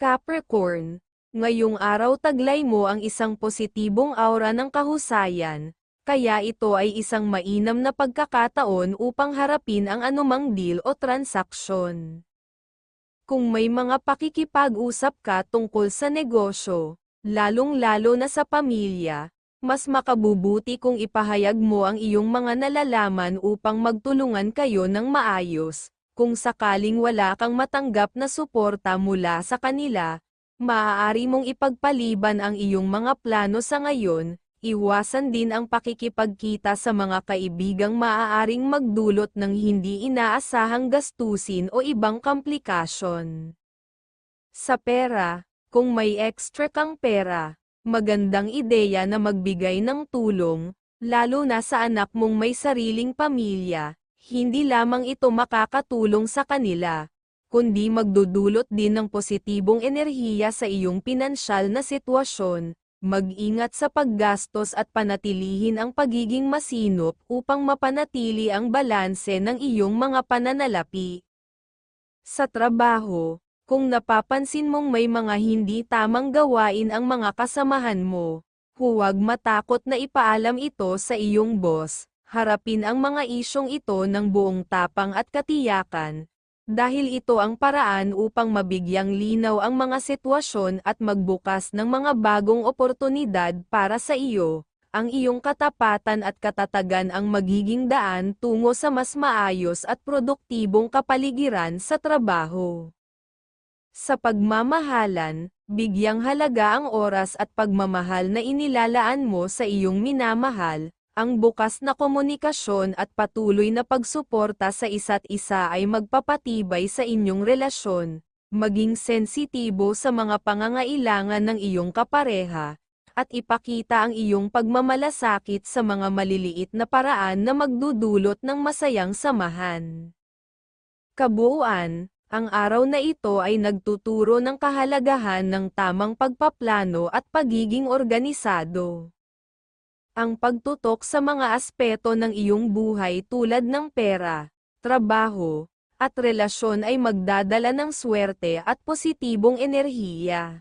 Capricorn, ngayong araw taglay mo ang isang positibong aura ng kahusayan, kaya ito ay isang mainam na pagkakataon upang harapin ang anumang deal o transaksyon. Kung may mga pakikipag-usap ka tungkol sa negosyo, lalong-lalo na sa pamilya, mas makabubuti kung ipahayag mo ang iyong mga nalalaman upang magtulungan kayo ng maayos. Kung sakaling wala kang matanggap na suporta mula sa kanila, maaari mong ipagpaliban ang iyong mga plano sa ngayon, iwasan din ang pakikipagkita sa mga kaibigang maaaring magdulot ng hindi inaasahang gastusin o ibang komplikasyon. Sa pera, kung may extra kang pera, magandang ideya na magbigay ng tulong, lalo na sa anak mong may sariling pamilya, hindi lamang ito makakatulong sa kanila, kundi magdudulot din ng positibong enerhiya sa iyong pinansyal na sitwasyon, mag-ingat sa paggastos at panatilihin ang pagiging masinop upang mapanatili ang balanse ng iyong mga pananalapi. Sa trabaho, kung napapansin mong may mga hindi tamang gawain ang mga kasamahan mo, huwag matakot na ipaalam ito sa iyong boss, harapin ang mga isyong ito ng buong tapang at katiyakan, dahil ito ang paraan upang mabigyang linaw ang mga sitwasyon at magbukas ng mga bagong oportunidad para sa iyo, ang iyong katapatan at katatagan ang magiging daan tungo sa mas maayos at produktibong kapaligiran sa trabaho. Sa pagmamahalan, bigyang halaga ang oras at pagmamahal na inilalaan mo sa iyong minamahal, ang bukas na komunikasyon at patuloy na pagsuporta sa isa't isa ay magpapatibay sa inyong relasyon, maging sensitibo sa mga pangangailangan ng iyong kapareha, at ipakita ang iyong pagmamalasakit sa mga maliliit na paraan na magdudulot ng masayang samahan. Kabuuan, ang araw na ito ay nagtuturo ng kahalagahan ng tamang pagpaplano at pagiging organisado ang pagtutok sa mga aspeto ng iyong buhay tulad ng pera, trabaho, at relasyon ay magdadala ng swerte at positibong enerhiya.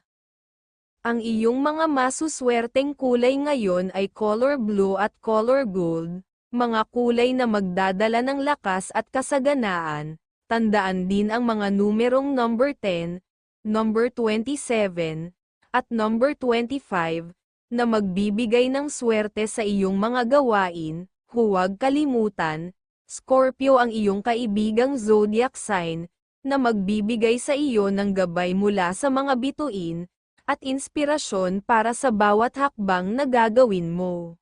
Ang iyong mga masuswerteng kulay ngayon ay color blue at color gold, mga kulay na magdadala ng lakas at kasaganaan. Tandaan din ang mga numerong number 10, number 27, at number 25, na magbibigay ng swerte sa iyong mga gawain, huwag kalimutan, Scorpio ang iyong kaibigang zodiac sign, na magbibigay sa iyo ng gabay mula sa mga bituin, at inspirasyon para sa bawat hakbang na gagawin mo.